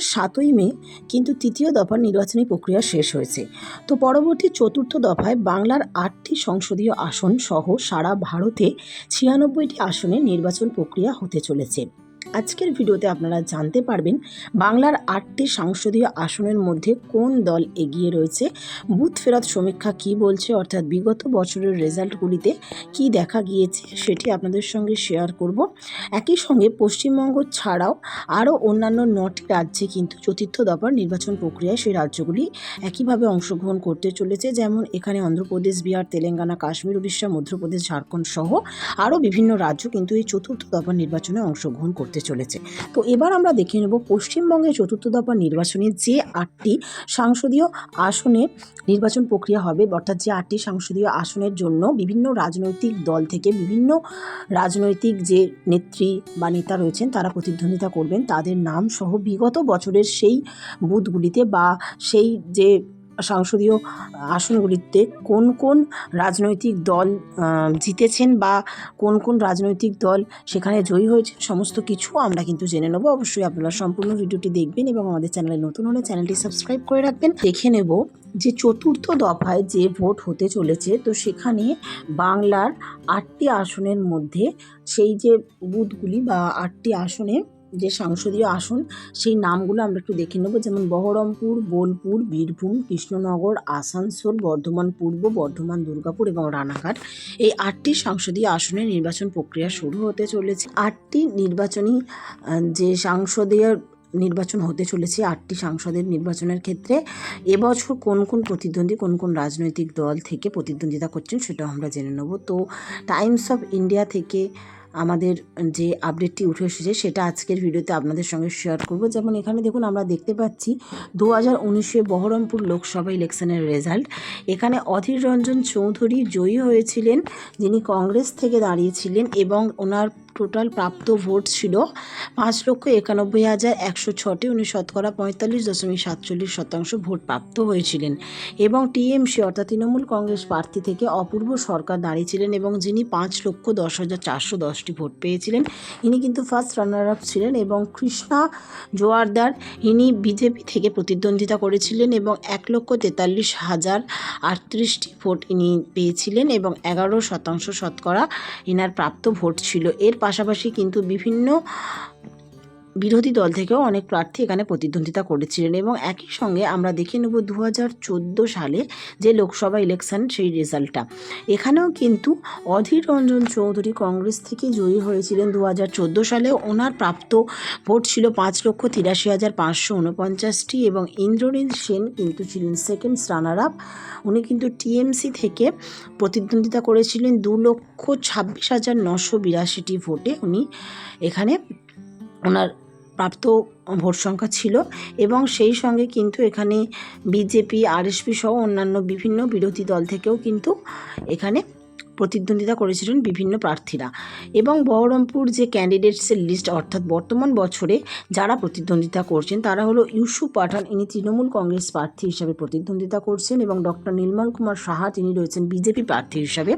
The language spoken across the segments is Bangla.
সাতই মে, কিন্তু তৃতীয় দফার নির্বাচনী প্রক্রিয়া শেষ হয়েছে। তো পরবর্তী চতুর্থ দফায় বাংলার আটটি সংসদীয় আসন সহ সারা ভারতে ছিয়ানব্বইটি আসনে নির্বাচন প্রক্রিয়া হতে চলেছে। আজকের ভিডিওতে আপনারা জানতে পারবেন বাংলার আটটি সংসদীয় আসনের মধ্যে কোন দল এগিয়ে রয়েছে, বুথ ফেরত সমীক্ষা কি বলছে, অর্থাৎ বিগত বছরের রেজাল্টগুলিতে কি দেখা গিয়েছে সেটি আপনাদের সঙ্গে শেয়ার করব। একই সঙ্গে পশ্চিমবঙ্গ ছাড়াও আরও অন্যান্য নটি রাজ্যে কিন্তু চতুর্থ দফার নির্বাচন প্রক্রিয়ায় সেই রাজ্যগুলি একইভাবে অংশগ্রহণ করতে চলেছে, যেমন এখানে অন্ধ্রপ্রদেশ, বিহার, তেলেঙ্গানা, কাশ্মীর, উড়িষ্যা, মধ্যপ্রদেশ, ঝাড়খণ্ড সহ আরও বিভিন্ন রাজ্য কিন্তু এই চতুর্থ দফার নির্বাচনে অংশগ্রহণ করতে চলেছে। তো এবার আমরা দেখে নেব পশ্চিমবঙ্গে চতুর্থ দফার নির্বাচনে যে আটটি সংসদীয় আসনে নির্বাচন প্রক্রিয়া হবে, অর্থাৎ যে আটটি সংসদীয় আসনের জন্য বিভিন্ন রাজনৈতিক দল থেকে বিভিন্ন রাজনৈতিক যে নেত্রী বা নেতা রয়েছেন, তারা প্রতিদ্বন্দ্বিতা করবেন। তাদের নাম সহ বিগত বছরের সেই বুথগুলিতে বা সেই যে সংসদীয় আসনগুলিতে কোন কোন রাজনৈতিক দল জিতেছেন বা কোন কোন রাজনৈতিক দল সেখানে জয়ী হয়েছে সমস্ত কিছু আমরা কিন্তু জেনে নেব। অবশ্যই আপনারা সম্পূর্ণ ভিডিওটি দেখবেন এবং আমাদের চ্যানেলে নতুন হলে চ্যানেলটি সাবস্ক্রাইব করে রাখবেন। দেখে নেব যে চতুর্থ দফায় যে ভোট হতে চলেছে, তো সেখানে বাংলার আটটি আসনের মধ্যে সেই যে বুথগুলি বা আটটি আসনে যে সংসদীয় আসন, সেই নামগুলো আমরা একটু দেখে নেব। যেমন বহরমপুর, বোলপুর, বীরভূম, কৃষ্ণনগর, আসানসোল, বর্ধমান পূর্ব, বর্ধমান দুর্গাপুর এবং রানাঘাট। এই আটটি সংসদীয় আসনে নির্বাচন প্রক্রিয়া শুরু হতে চলেছে। আটটি নির্বাচনী যে সংসদীয় নির্বাচন হতে চলেছে, আটটি সাংসদের নির্বাচনের ক্ষেত্রে এবছর কোন কোন প্রতিদ্বন্দ্বী, কোন কোন রাজনৈতিক দল থেকে প্রতিদ্বন্দ্বিতা করছেন সেটা আমরা জেনে নেব। তো টাইমস অফ ইন্ডিয়া থেকে আমাদের যে আপডেটটি উঠে এসেছে, সেটা আজকের ভিডিওতে আপনাদের সঙ্গে শেয়ার করব। যেমন এখানে দেখুন আমরা দেখতে পাচ্ছি দু হাজার উনিশে বহরমপুর লোকসভা ইলেকশনের রেজাল্ট এখানে অধীর রঞ্জন চৌধুরী জয়ী হয়েছিলেন, যিনি কংগ্রেস থেকে দাঁড়িয়েছিলেন এবং ওনার টোটাল প্রাপ্ত ভোট ছিল পাঁচ লক্ষ একানব্বই হাজার একশো ছটি। উনি শতকরা পঁয়তাল্লিশ দশমিক সাতচল্লিশ শতাংশ ভোট প্রাপ্ত হয়েছিলেন। এবং টিএমসি অর্থাৎ তৃণমূল কংগ্রেস প্রার্থী থেকে অপূর্ব সরকার দাঁড়িয়েছিলেন এবং যিনি পাঁচ লক্ষ দশ হাজার চারশো দশটি ভোট পেয়েছিলেন, ইনি কিন্তু ফার্স্ট রানার আপ ছিলেন এবং কৃষ্ণা জোয়ারদার ইনি বিজেপি থেকে প্রতিদ্বন্দ্বিতা করেছিলেন এবং এক লক্ষ তেতাল্লিশ হাজার আটত্রিশটি ভোট ইনি পেয়েছিলেন এবং এগারো শতাংশ শতকরা এনার প্রাপ্ত ভোট ছিল। এর পাশাপাশি কিন্তু বিভিন্ন বিরোধী দল থেকেও অনেক প্রার্থী এখানে প্রতিদ্বন্দ্বিতা করেছিলেন এবং একই সঙ্গে আমরা দেখে নেব দু হাজার চোদ্দ সালে যে লোকসভা ইলেকশন সেই রেজাল্টটা। এখানেও কিন্তু অধীর রঞ্জন চৌধুরী কংগ্রেস থেকে জয়ী হয়েছিলেন দু হাজার চোদ্দ সালে। ওনার প্রাপ্ত ভোট ছিল পাঁচ লক্ষ তিরাশি হাজার পাঁচশো উনপঞ্চাশটি এবং ইন্দ্রনীল সেন কিন্তু ছিলেন সেকেন্ড রানার আপ উনি কিন্তু টিএমসি থেকে প্রতিদ্বন্দ্বিতা করেছিলেন দু লক্ষ ছাব্বিশ হাজার নশো বিরাশিটি ভোটে। উনি এখানে ওনার প্রাপ্ত ভোট সংখ্যা ছিল এবং সেই সঙ্গে কিন্তু এখানে বিজেপি, আরএসপি সহ অন্যান্য বিভিন্ন বিরোধী দল থেকেও কিন্তু এখানে প্রতিদ্বন্দ্বিতা করেছিলেন বিভিন্ন প্রার্থীরা। এবং বহরমপুর যে ক্যান্ডিডেটসের লিস্ট অর্থাৎ বর্তমান বছরে যারা প্রতিদ্বন্দ্বিতা করছেন, তারা হলো ইউসুফ পাঠান, ইনি তৃণমূল কংগ্রেস প্রার্থী হিসাবে প্রতিদ্বন্দ্বিতা করছেন এবং ডক্টর নির্মল কুমার সাহা, তিনি রয়েছেন বিজেপি প্রার্থী হিসাবে।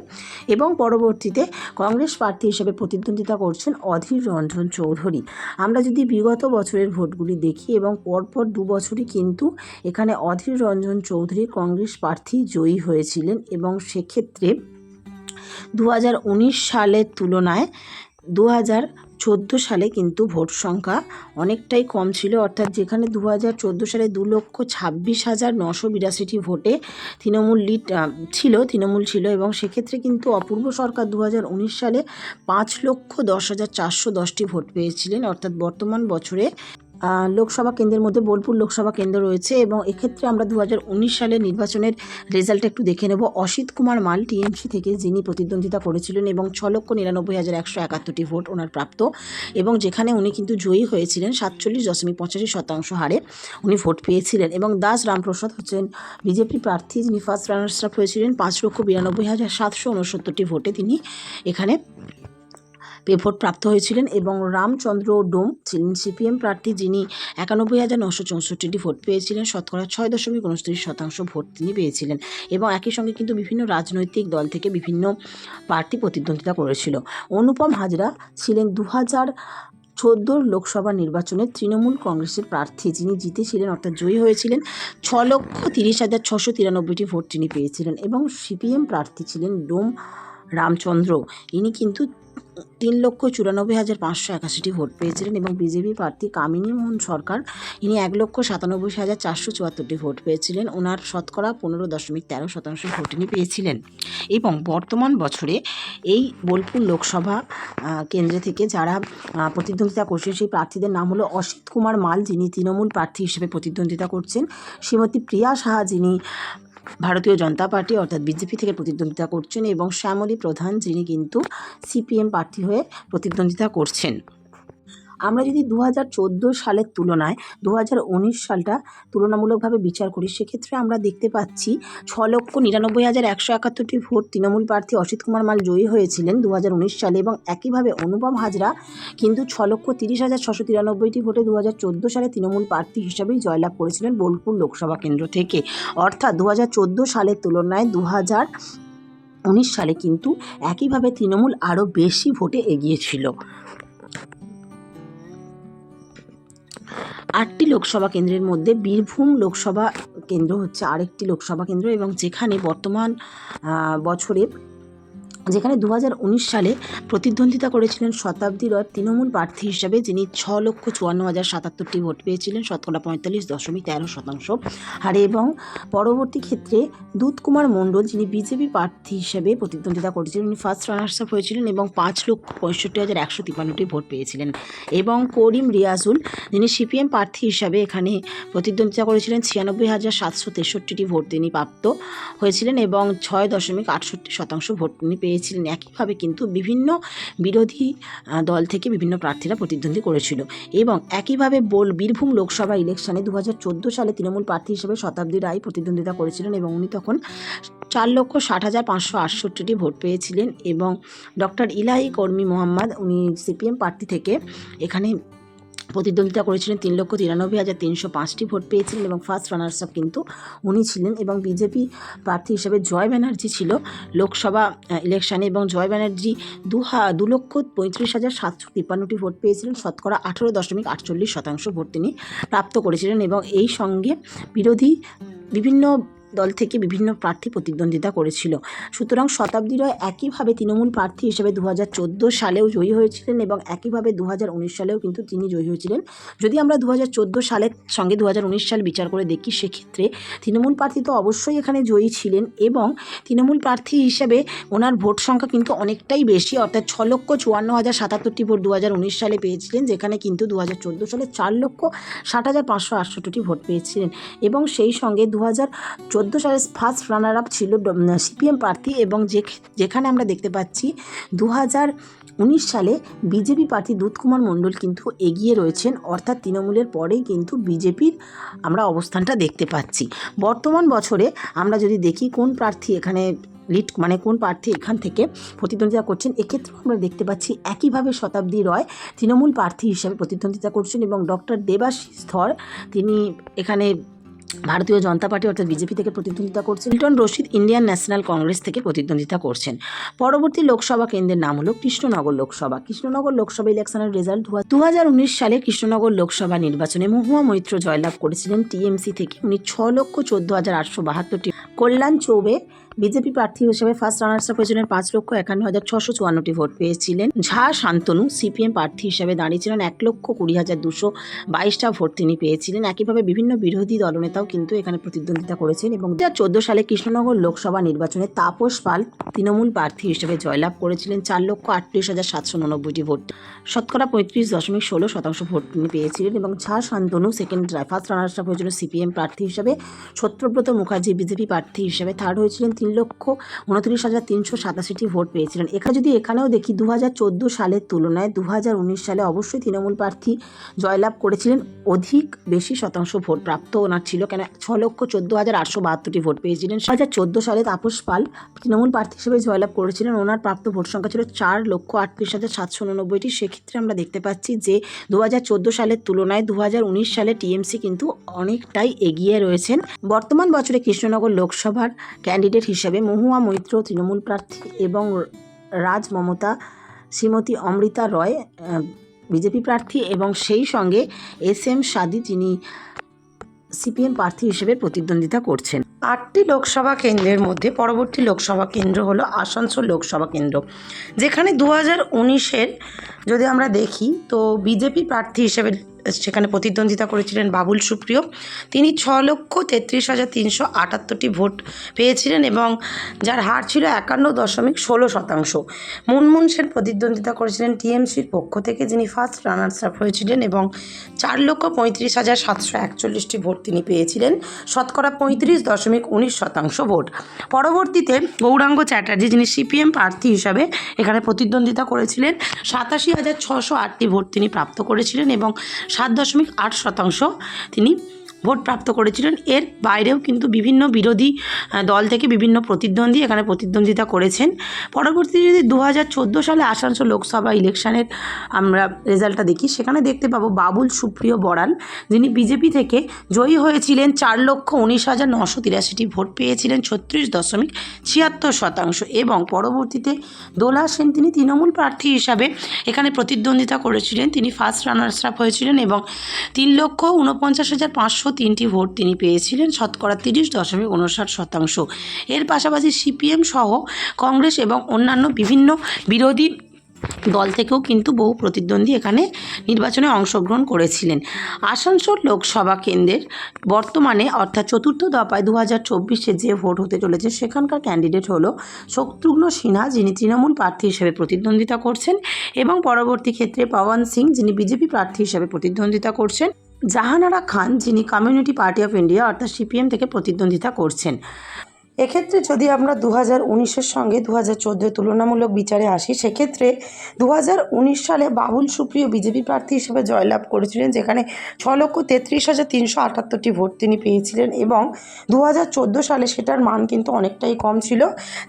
এবং পরবর্তীতে কংগ্রেস প্রার্থী হিসাবে প্রতিদ্বন্দ্বিতা করছেন অধীর রঞ্জন চৌধুরী। আমরা যদি বিগত বছরের ভোটগুলি দেখি এবং পরপর দু বছরই কিন্তু এখানে অধীর রঞ্জন চৌধুরী কংগ্রেস প্রার্থী জয়ী হয়েছিলেন এবং সেক্ষেত্রে দু হাজার উনিশ সালের তুলনায় দু হাজার চোদ্দ সালে কিন্তু ভোট সংখ্যা অনেকটাই কম ছিল। অর্থাৎ যেখানে দু হাজার চোদ্দ সালে দু লক্ষ ছাব্বিশ হাজার নশো বিরাশিটি ভোটে তৃণমূল লিড ছিল, তৃণমূল ছিল এবং সেক্ষেত্রে কিন্তু অপূর্ব সরকার দু হাজার উনিশ সালে পাঁচ লক্ষ দশ হাজার চারশো দশটি ভোট পেয়েছিলেন। অর্থাৎ বর্তমান বছরে লোকসভা কেন্দ্রের মধ্যে বোলপুর লোকসভা কেন্দ্র রয়েছে এবং এক্ষেত্রে আমরা দু হাজার উনিশ সালের নির্বাচনের রেজাল্ট একটু দেখে নেব। অসিত কুমার মাল টিএমসি থেকে যিনি প্রতিদ্বন্দ্বিতা করেছিলেন এবং ছ লক্ষ নিরানব্বই হাজার একশো একাত্তরটি ভোট ওনার প্রাপ্ত এবং যেখানে উনি কিন্তু জয়ী হয়েছিলেন সাতচল্লিশ দশমিক পঁচাশি শতাংশ হারে উনি ভোট পেয়েছিলেন এবং দাস রামপ্রসাদ হচ্ছেন বিজেপি প্রার্থী, যিনি ফার্স্ট রানার্স আপ হয়েছিলেন, পাঁচ লক্ষ বিরানব্বই হাজার সাতশো উনসত্তরটি ভোটে তিনি এখানে ভোট প্রাপ্ত হয়েছিলেন এবং রামচন্দ্র ডোম ছিলেন সিপিএম প্রার্থী, যিনি একানব্বই হাজার নশো চৌষট্টিটি ভোট পেয়েছিলেন। শতকরা ছয় দশমিক উনত্রিশ শতাংশ ভোট তিনি পেয়েছিলেন এবং একই সঙ্গে কিন্তু বিভিন্ন রাজনৈতিক দল থেকে বিভিন্ন প্রার্থী প্রতিদ্বন্দ্বিতা করেছিল। অনুপম হাজরা ছিলেন দু হাজার চোদ্দোর লোকসভা নির্বাচনে তৃণমূল কংগ্রেসের প্রার্থী, যিনি জিতেছিলেন অর্থাৎ জয়ী হয়েছিলেন। ছ লক্ষ তিরিশ হাজার ছশো তিরানব্বইটি ভোট তিনি পেয়েছিলেন এবং সিপিএম প্রার্থী ছিলেন ডোম রামচন্দ্র। ইনি কিন্তু তিন লক্ষ চুরানব্বই হাজার পাঁচশো একাশিটি ভোট পেয়েছিলেন এবং বিজেপি প্রার্থী কামিনী মোহন সরকার, ইনি এক লক্ষ সাতানব্বই হাজার চারশো চুয়াত্তরটি ভোট পেয়েছিলেন। ওনার শতকরা পনেরো দশমিক তেরো শতাংশ ভোট ইনি পেয়েছিলেন। এবং বর্তমান বছরে এই বোলপুর লোকসভা কেন্দ্র থেকে যারা প্রতিদ্বন্দ্বিতা করছেন, সেই প্রার্থীদের নাম হলো অসিত কুমার মাল, যিনি তৃণমূল প্রার্থী হিসেবে প্রতিদ্বন্দ্বিতা করছেন। শ্রীমতী প্রিয়া সাহা, যিনি ভারতীয় জনতা পার্টি অর্থাৎ বিজেপি থেকে প্রতিদ্বন্দ্বিতা করছেন এবং শ্যামলী প্রধান, যিনি কিন্তু সিপিএম প্রার্থী হয়ে প্রতিদ্বন্দ্বিতা করছেন। আমরা যদি দু হাজার চোদ্দ সালের তুলনায় দু হাজার উনিশ সালটা তুলনামূলকভাবে বিচার করি, সেক্ষেত্রে আমরা দেখতে পাচ্ছি ছ লক্ষ নিরানব্বই হাজার একশো একাত্তরটি ভোট তৃণমূল প্রার্থী অসিত কুমার মাল জয়ী হয়েছিলেন দু হাজার উনিশ সালে এবং একইভাবে অনুপম হাজরা কিন্তু ছ লক্ষ তিরিশ হাজার ছশো তিরানব্বইটি ভোটে দু হাজার চোদ্দ সালে তৃণমূল প্রার্থী হিসাবেই জয়লাভ করেছিলেন বোলপুর লোকসভা কেন্দ্র থেকে। অর্থাৎ দু হাজার চোদ্দ সালের তুলনায় দু হাজার উনিশ সালে কিন্তু একইভাবে তৃণমূল আরও বেশি ভোটে এগিয়েছিল। আটটি লোকসভা কেন্দ্রের মধ্যে বীরভূম লোকসভা কেন্দ্র হচ্ছে আরেকটি লোকসভা কেন্দ্র এবং যেখানে বর্তমান বছরে যেখানে দু হাজার উনিশ সালে প্রতিদ্বন্দ্বিতা করেছিলেন শতাব্দী রয় তৃণমূল প্রার্থী হিসাবে, যিনি ছ লক্ষ চুয়ান্ন হাজার সাতাত্তরটি ভোট পেয়েছিলেন, শতকরা পঁয়তাল্লিশ দশমিক তেরো শতাংশ। আর এবং পরবর্তী ক্ষেত্রে দুধ কুমার মণ্ডল, যিনি বিজেপি প্রার্থী হিসেবে প্রতিদ্বন্দ্বিতা করেছিলেন, উনি ফার্স্ট রানার্স আপ হয়েছিলেন এবং পাঁচ লক্ষ পঁয়ষট্টি হাজার একশো তিপ্পান্নটি ভোট পেয়েছিলেন। এবং করিম রিয়াজুল, যিনি সিপিএম প্রার্থী হিসাবে এখানে প্রতিদ্বন্দ্বিতা করেছিলেন, ছিয়ানব্বই হাজার সাতশো তেষট্টিটি ভোট তিনি প্রাপ্ত হয়েছিলেন এবং ছয় দশমিক আটষট্টি শতাংশ ভোট তিনি পেয়েছিলেন। একইভাবে কিন্তু বিভিন্ন বিরোধী দল থেকে বিভিন্ন প্রার্থীরা প্রতিদ্বন্দ্বী করেছিল। এবং একইভাবে বোল বীরভূম লোকসভা ইলেকশনে দু হাজার চোদ্দ সালে তৃণমূল প্রার্থী হিসেবে শতাব্দী রায় প্রতিদ্বন্দ্বিতা করেছিলেন এবং উনি তখন চার লক্ষ ষাট হাজার পাঁচশো আটষট্টিটি ভোট পেয়েছিলেন এবং ডক্টর ইলাহি কর্মী মোহাম্মদ, উনি সিপিএম প্রার্থী থেকে এখানে প্রতিদ্বন্দ্বিতা করেছিলেন তিন লক্ষ তিরানব্বই হাজার তিনশো পাঁচটি ভোট পেয়েছিলেন এবং ফার্স্ট রানার্স আপ কিন্তু উনি ছিলেন এবং বিজেপি প্রার্থী হিসেবে জয় ব্যানার্জি ছিল লোকসভা ইলেকশানে এবং জয় ব্যানার্জি দু হা, দু লক্ষ পঁয়ত্রিশ হাজার সাতশো তিপ্পান্নটি ভোট পেয়েছিলেন। শতকরা আঠেরো দশমিক আটচল্লিশ শতাংশ ভোট তিনি প্রাপ্ত করেছিলেন এবং এই সঙ্গে বিরোধী বিভিন্ন দল থেকে বিভিন্ন প্রার্থী প্রতিদ্বন্দ্বিতা করেছিল। সুতরাং শতাব্দী রয় একইভাবে তৃণমূল প্রার্থী হিসেবে দু হাজার চোদ্দ সালেও জয়ী হয়েছিলেন এবং একইভাবে দু হাজার উনিশ সালেও কিন্তু তিনি জয়ী হয়েছিলেন। যদি আমরা দু হাজার চোদ্দ সালের সঙ্গে দু হাজার উনিশ সাল বিচার করে দেখি, সেক্ষেত্রে তৃণমূল প্রার্থী তো অবশ্যই এখানে জয়ী ছিলেন এবং তৃণমূল প্রার্থী হিসেবে ওনার ভোট সংখ্যা কিন্তু অনেকটাই বেশি, অর্থাৎ ছ লক্ষ চুয়ান্ন হাজার সাতাত্তরটি ভোট দু হাজার উনিশ সালে পেয়েছিলেন, যেখানে কিন্তু দু হাজার চোদ্দ সালে চার লক্ষ ষাট হাজার পাঁচশো আটষট্টি ভোট পেয়েছিলেন। এবং সেই সঙ্গে দু হাজার চোদ্দ হাজার চোদ্দ সালে ফার্স্ট রানার আপ ছিল সিপিএম প্রার্থী এবং যেখানে আমরা দেখতে পাচ্ছি দু উনিশ সালে বিজেপি প্রার্থী দুধকুমার মণ্ডল কিন্তু এগিয়ে রয়েছেন, অর্থাৎ তৃণমূলের পরেই কিন্তু বিজেপির আমরা অবস্থানটা দেখতে পাচ্ছি। বর্তমান বছরে আমরা যদি দেখি কোন প্রার্থী এখানে লিড মানে কোন প্রার্থী এখান থেকে প্রতিদ্বন্দ্বিতা করছেন, এক্ষেত্রেও আমরা দেখতে পাচ্ছি একইভাবে শতাব্দী রয় তৃণমূল প্রার্থী হিসেবে প্রতিদ্বন্দ্বিতা করছেন এবং ডক্টর দেবাশিস ধর, তিনি এখানে ভারতীয় জনতা পার্টি অর্থাৎ বিজেপি থেকে প্রতিদ্বন্দ্বিতা করছেন Milton Rashid Indian National Congress থেকে প্রতিদ্বন্দ্বিতা করছেন। পরবর্তী লোকসভা কেন্দ্রের নাম হলো কৃষ্ণনগর লোকসভা। কৃষ্ণনগর লোকসভা ইলেকশনের রেজাল্ট দু হাজার উনিশ সালে কৃষ্ণনগর লোকসভা নির্বাচনে মহুয়া মৈত্র জয়লাভ করেছিলেন টিএমসি থেকে। উনি ছ লক্ষ চোদ্দ হাজার আটশো বাহাত্তরটি কল্যাণ চৌবে বিজেপি প্রার্থী হিসেবে ফার্স্ট রানার্স আপ হয়েছিলেন পাঁচ লক্ষ একান্ন হাজার ছশো চুয়ান্নটি ভোট পেয়েছিলেন। ঝা শান্তনু, সিপিএম প্রার্থী হিসেবে দাঁড়িয়েছিলেন এক লক্ষ কুড়ি হাজার দুশো বাইশটা ভোট তিনি পেয়েছিলেন। একইভাবে বিভিন্ন বিরোধী দলনেতাও কিন্তু এখানে প্রতিদ্বন্দ্বিতা করেছেন এবং দু চোদ্দ সালে কৃষ্ণনগর লোকসভা নির্বাচনে তাপস পাল তৃণমূল প্রার্থী হিসেবে জয়লাভ করেছিলেন। চার লক্ষ আটত্রিশ হাজার সাতশো উননব্বইটি ভোট। শতকরা পঁয়ত্রিশ দশমিক ষোলো শতাংশ ভোট তিনি পেয়েছিলেন এবং Jha Shantanu second first runners up হয়েছিল সিপিএম প্রার্থী হিসেবে। সত্যব্রত মুখার্জি বিজেপি প্রার্থী হিসেবে থার্ড হয়েছিলেন। তিন লক্ষ উনত্রিশ হাজার তিনশো সাতাশিটি ভোট পেয়েছিলেন। এখানে যদি এখানেও দেখি দু হাজার চোদ্দ সালের তুলনায় দু হাজার উনিশ সালে অবশ্যই তৃণমূল প্রার্থী জয়লাভ করেছিলেন। অধিক বেশি শতাংশ ভোট প্রাপ্ত ওনার ছিল, কেন ছ লক্ষ চোদ্দ হাজার আটশো বাহাত্তরটি ভোট পেয়েছিলেন। দু হাজার চোদ্দ সালে তাপস পাল তৃণমূল প্রার্থী হিসেবে জয়লাভ করেছিলেন। ওনার প্রাপ্ত ভোট সংখ্যা ছিল চার লক্ষ আটত্রিশ হাজার সাতশো উননব্বইটি। সেক্ষেত্রে আমরা দেখতে পাচ্ছি যে দু হাজার চোদ্দ সালের তুলনায় দু হাজার উনিশ সালে টিএমসি কিন্তু অনেকটাই এগিয়ে রয়েছেন। বর্তমান বছরে কৃষ্ণনগর লোকসভার ক্যান্ডিডেট হিসেবে মহুয়া মৈত্র তৃণমূল প্রার্থী এবং রাজ মমতা, শ্রীমতী অমৃতা রয় বিজেপি প্রার্থী এবং সেই সঙ্গে এস এম সাদি তিনি সিপিএম প্রার্থী হিসেবে প্রতিদ্বন্দ্বিতা করছেন। আটটি লোকসভা কেন্দ্রের মধ্যে পরবর্তী লোকসভা কেন্দ্র হলো আসানসোল লোকসভা কেন্দ্র। যেখানে দু হাজার উনিশের যদি আমরা দেখি, তো বিজেপি প্রার্থী হিসেবে সেখানে প্রতিদ্বন্দ্বিতা করেছিলেন বাবুল সুপ্রিয়। তিনি ছ লক্ষ তেত্রিশ হাজার তিনশো আটাত্তরটি ভোট পেয়েছিলেন এবং যার হার ছিল একান্ন দশমিক ষোলো শতাংশ। মুনমুন সেন প্রতিদ্বন্দ্বিতা করেছিলেন টিএমসির পক্ষ থেকে, যিনি ফার্স্ট রানার্স আপ হয়েছিলেন এবং চার লক্ষ পঁয়ত্রিশ হাজার সাতশো একচল্লিশটি ভোট তিনি পেয়েছিলেন। শতকরা পঁয়ত্রিশ দশমিক উনিশ শতাংশ ভোট। পরবর্তীতে গৌরাঙ্গ চ্যাটার্জি, যিনি সিপিএম প্রার্থী হিসাবে এখানে প্রতিদ্বন্দ্বিতা করেছিলেন, সাতাশি হাজার ছশো আটটি ভোট তিনি প্রাপ্ত করেছিলেন এবং সাত দশমিক আট শতাংশ তিনি ভোট প্রাপ্ত করেছিলেন। এর বাইরেও কিন্তু বিভিন্ন বিরোধী দল থেকে বিভিন্ন প্রতিদ্বন্দ্বী এখানে প্রতিদ্বন্দ্বিতা করেছেন। পরবর্তীতে যদি দু হাজার চোদ্দ সালে আসানসোল লোকসভা ইলেকশনের আমরা রেজাল্টটা দেখি, সেখানে দেখতে পাবো বাবুল সুপ্রিয় বড়াল যিনি বিজেপি থেকে জয়ী হয়েছিলেন চার লক্ষ উনিশ হাজার নশো তিরাশিটি ভোট পেয়েছিলেন, ছত্রিশ দশমিক ছিয়াত্তর শতাংশ। এবং পরবর্তীতে দোলা সেন, তিনি তৃণমূল প্রার্থী হিসাবে এখানে প্রতিদ্বন্দ্বিতা করেছিলেন। তিনি ফার্স্ট রানার্স আপ হয়েছিলেন এবং তিন লক্ষ উনপঞ্চাশ হাজার পাঁচশো তিনটি ভোট তিনি পেয়েছিলেন, শতকরা তিরিশ দশমিক উনষাট শতাংশ। এর পাশাপাশি সিপিএম সহ কংগ্রেস এবং অন্যান্য বিভিন্ন বিরোধী দল থেকেও কিন্তু বহু প্রতিদ্বন্দ্বী এখানে নির্বাচনে অংশগ্রহণ করেছিলেন। আসানসোল লোকসভা কেন্দ্রের বর্তমানে অর্থাৎ চতুর্থ দফায় দু হাজার চব্বিশে যে ভোট হতে চলেছে, সেখানকার ক্যান্ডিডেট হলো শত্রুঘ্ন সিনহা, যিনি তৃণমূল প্রার্থী হিসেবে প্রতিদ্বন্দ্বিতা করছেন এবং পরবর্তী ক্ষেত্রে পবন সিং, যিনি বিজেপি প্রার্থী হিসেবে প্রতিদ্বন্দ্বিতা করছেন। জাহানারা খান যিনি কমিউনিটি পার্টি অফ ইন্ডিয়া অর্থাৎ সিপিএম থেকে প্রতিদ্বন্দ্বিতা করছেন। এক্ষেত্রে যদি আমরা দু হাজার উনিশের সঙ্গে দু হাজার চোদ্দোয় তুলনামূলক বিচারে আসি, সেক্ষেত্রে দু হাজার উনিশ সালে বাবুল সুপ্রিয় বিজেপি প্রার্থী হিসেবে জয়লাভ করেছিলেন, যেখানে ছ লক্ষ তেত্রিশ হাজার তিনশো আটাত্তরটি ভোট তিনি পেয়েছিলেন এবং দু হাজার চোদ্দ সালে সেটার মান কিন্তু অনেকটাই কম ছিল।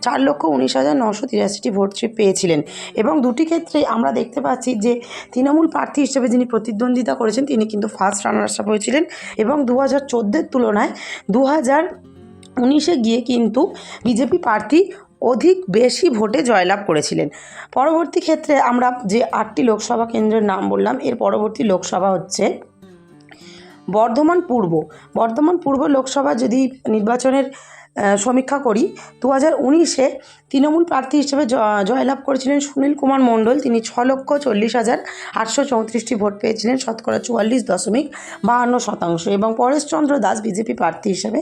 চার লক্ষ উনিশ হাজার নশো তিরাশিটি ভোট পেয়েছিলেন এবং দুটি ক্ষেত্রে আমরা দেখতে পাচ্ছি যে তৃণমূল প্রার্থী হিসেবে যিনি প্রতিদ্বন্দ্বিতা করেছেন, তিনি কিন্তু ফার্স্ট রানার্স আপ হয়েছিলেন এবং দু হাজার চোদ্দোর তুলনায় দু হাজার উনিশে গিয়ে কিন্তু বিজেপি প্রার্থী অধিক বেশি ভোটে জয়লাভ করেছিলেন। পরবর্তী ক্ষেত্রে আমরা যে আটটি লোকসভা কেন্দ্রের নাম বললাম, এর পরবর্তী লোকসভা হচ্ছে বর্ধমান পূর্ব। বর্ধমান পূর্ব লোকসভা যদি নির্বাচনের সমীক্ষা করি। দু হাজার উনিশে তৃণমূল প্রার্থী হিসেবে জয়লাভ করেছিলেন সুনীল কুমার মণ্ডল। তিনি ছ লক্ষ চল্লিশ হাজার আটশো চৌত্রিশটি ভোট পেয়েছিলেন, শতকরা চুয়াল্লিশ দশমিক বাহান্ন শতাংশ। এবং পরেশচন্দ্র দাস বিজেপি প্রার্থী হিসেবে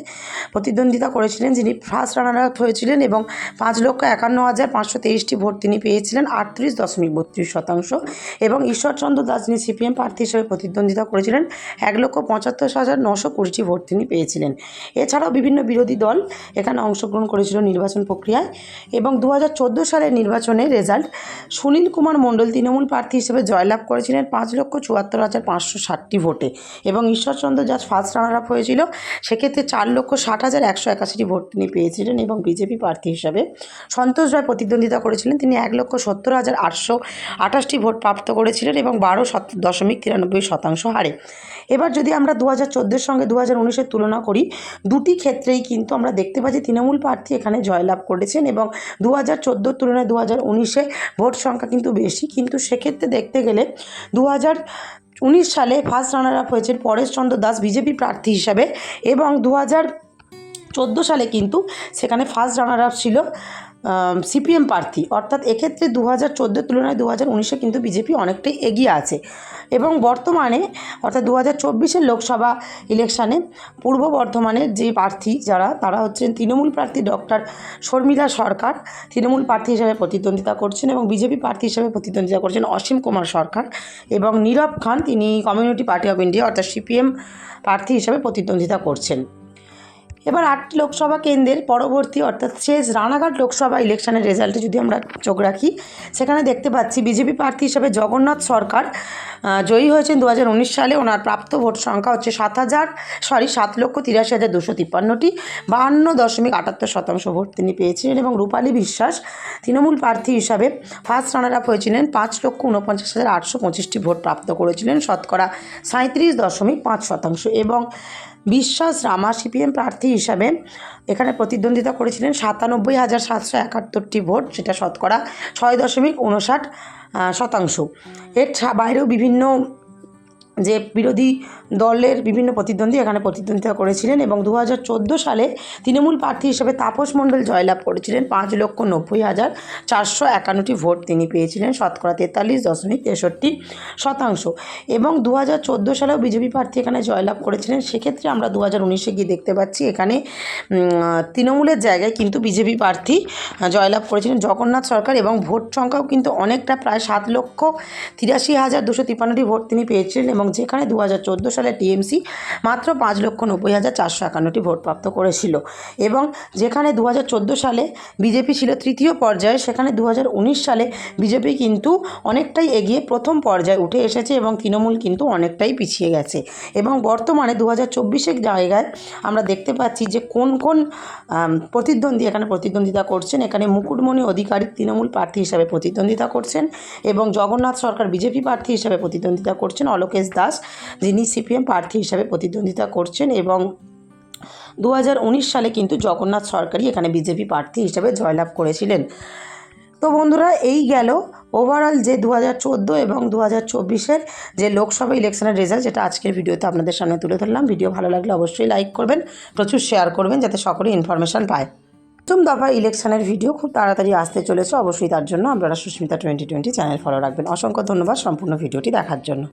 প্রতিদ্বন্দ্বিতা করেছিলেন, যিনি ফার্স্ট রানার আপ হয়েছিলেন এবং পাঁচ লক্ষ একান্ন হাজার পাঁচশো তেইশটি ভোট তিনি পেয়েছিলেন, আটত্রিশ দশমিক বত্রিশ শতাংশ। এবং ঈশ্বরচন্দ্র দাস, যিনি সিপিএম প্রার্থী হিসেবে প্রতিদ্বন্দ্বিতা করেছিলেন, এক লক্ষ পঁচাত্তর হাজার নশো কুড়িটি ভোট তিনি পেয়েছিলেন। এছাড়াও বিভিন্ন বিরোধী দল এখানে অংশগ্রহণ করেছিল নির্বাচন প্রক্রিয়ায় এবং দু হাজার চোদ্দ সালের নির্বাচনের রেজাল্ট সুনীল কুমার মণ্ডল তৃণমূল প্রার্থী হিসেবে জয়লাভ করেছিলেন পাঁচ লক্ষ চুয়াত্তর হাজার পাঁচশো ষাটটি ভোটে এবং Ishwarchandra Das first runner up হয়েছিল সেক্ষেত্রে চার লক্ষ ষাট হাজার একশো একাশিটি ভোট তিনি পেয়েছিলেন এবং বিজেপি প্রার্থী হিসাবে সন্তোষ রায় প্রতিদ্বন্দ্বিতা করেছিলেন। তিনি এক লক্ষ সত্তর হাজার আটশো আঠাশটি ভোট প্রাপ্ত করেছিলেন এবং বারো দশমিক তিরানব্বই শতাংশ হারে। এবার যদি আমরা দু হাজার সঙ্গে দু হাজার তুলনা করি, দুটি ক্ষেত্রেই কিন্তু আমরা পাচ্ছি তৃণমূল প্রার্থী এখানে জয়লাভ করেছেন এবং দু হাজার চোদ্দোর তুলনায় দু হাজার উনিশে ভোট সংখ্যা কিন্তু বেশি। কিন্তু সেক্ষেত্রে দেখতে গেলে দু হাজার উনিশ সালে ফার্স্ট রানার আপ হয়েছেন পরেশচন্দ্র দাস, বিজেপি প্রার্থী হিসাবে এবং দু হাজার চোদ্দ সালে কিন্তু সেখানে ফার্স্ট রানার আপ ছিল সিপিএম প্রার্থী। অর্থাৎ এক্ষেত্রে দু হাজার চোদ্দোর তুলনায় দু হাজার উনিশে কিন্তু বিজেপি অনেকটাই এগিয়ে আছে। এবং বর্তমানে, অর্থাৎ দু হাজার চব্বিশের লোকসভা ইলেকশানে পূর্ব বর্ধমানের যে প্রার্থী যারা, তারা হচ্ছেন তৃণমূল প্রার্থী ডক্টর শর্মিলা সরকার। তৃণমূল প্রার্থী হিসেবে প্রতিদ্বন্দ্বিতা করছেন এবং বিজেপি প্রার্থী হিসেবে প্রতিদ্বন্দ্বিতা করছেন অসীম কুমার সরকার এবং নীরব খান, তিনি কমিউনিটি পার্টি অফ ইন্ডিয়া, অর্থাৎ সিপিএম প্রার্থী হিসেবে প্রতিদ্বন্দ্বিতা করছেন। এবার আটটি লোকসভা কেন্দ্রের পরবর্তী, অর্থাৎ শেষ রানাঘাট লোকসভা ইলেকশনের রেজাল্টে যদি আমরা চোখ রাখি, সেখানে দেখতে পাচ্ছি বিজেপি প্রার্থী হিসেবে জগন্নাথ সরকার জয়ী হয়েছেন দু হাজার উনিশ সালে। ওনার প্রাপ্ত ভোট সংখ্যা হচ্ছে সাত হাজার, সরি, সাত লক্ষ তিরাশি হাজার দুশো তিপ্পান্নটি। বাহান্ন দশমিক আটাত্তর শতাংশ ভোট তিনি পেয়েছিলেন এবং রূপালী বিশ্বাস তৃণমূল প্রার্থী হিসাবে ফার্স্ট রানার আপ হয়েছিলেন। পাঁচ লক্ষ উনপঞ্চাশ হাজার আটশো পঁচিশটি ভোট প্রাপ্ত করেছিলেন। শতকরা সাঁত্রিশ দশমিক পাঁচ শতাংশ এবং বিশ্বাস রামা সিপিএম প্রার্থী হিসাবে এখানে প্রতিদ্বন্দ্বিতা করেছিলেন সাতানব্বই হাজার সাতশো একাত্তরটি ভোট, সেটা শতকরা ছয় দশমিক উনষাট শতাংশ। এর বাইরেও বিভিন্ন যে বিরোধী দলের বিভিন্ন প্রতিদ্বন্দ্বী এখানে প্রতিদ্বন্দ্বিতা করেছিলেন এবং দু হাজার চোদ্দ সালে তৃণমূল প্রার্থী হিসেবে তাপস মণ্ডল জয়লাভ করেছিলেন। পাঁচ লক্ষ নব্বই হাজার চারশো একান্নটি ভোট তিনি পেয়েছিলেন, শতকরা তেতাল্লিশ দশমিক তেষট্টি শতাংশ। এবং দু হাজার চোদ্দ সালেও বিজেপি প্রার্থী এখানে জয়লাভ করেছিলেন। সেক্ষেত্রে আমরা দু হাজার উনিশে গিয়ে দেখতে পাচ্ছি এখানে তৃণমূলের জায়গায় কিন্তু বিজেপি প্রার্থী জয়লাভ করেছিলেন জগন্নাথ সরকার এবং ভোট সংখ্যাও কিন্তু অনেকটা, প্রায় সাত লক্ষ তিরাশি হাজার দুশো তিপ্পান্নটি ভোট তিনি পেয়েছিলেন এবং যেখানে দু হাজার চোদ্দ সালে টিএমসি মাত্র পাঁচ লক্ষ নব্বই হাজার চারশো একান্নটি ভোট প্রাপ্ত করেছিল। এবং যেখানে দু হাজার চোদ্দ সালে বিজেপি ছিল তৃতীয় পর্যায়ে, সেখানে দু হাজার উনিশ সালে বিজেপি কিন্তু অনেকটাই এগিয়ে প্রথম পর্যায়ে উঠে এসেছে এবং তৃণমূল কিন্তু অনেকটাই পিছিয়ে গেছে। এবং বর্তমানে দু হাজার চব্বিশের জায়গায় আমরা দেখতে পাচ্ছি যে কোন কোন প্রতিদ্বন্দ্বী এখানে প্রতিদ্বন্দ্বিতা করছেন। এখানে মুকুটমণি অধিকারী তৃণমূল প্রার্থী হিসাবে প্রতিদ্বন্দ্বিতা করছেন এবং জগন্নাথ সরকার বিজেপি প্রার্থী হিসাবে প্রতিদ্বন্দ্বিতা করছেন। অলোকেশ দাস, যিনি সিপিএম প্রার্থী হিসাবে প্রতিদ্বন্দ্বিতা করছেন এবং দু হাজার উনিশ সালে কিন্তু জগন্নাথ সরকারই এখানে বিজেপি প্রার্থী হিসাবে জয়লাভ করেছিলেন। তো বন্ধুরা, এই গেল ওভারঅল যে দু হাজার চোদ্দ এবং দু হাজার যে লোকসভা ইলেকশনের রেজাল্ট যেটা আজকের ভিডিওতে আপনাদের সামনে তুলে ধরলাম। ভিডিও ভালো লাগলে অবশ্যই লাইক করবেন, প্রচুর শেয়ার করবেন যাতে সকলে ইনফরমেশান পায়। প্রথম দফা ইলেকশনের ভিডিও খুব তাড়াতাড়ি আসতে চলেছে, অবশ্যই তার জন্য আপনারা Susmita twenty twenty channel follow রাখবেন। অসংখ্য ধন্যবাদ সম্পূর্ণ ভিডিওটি দেখার জন্য।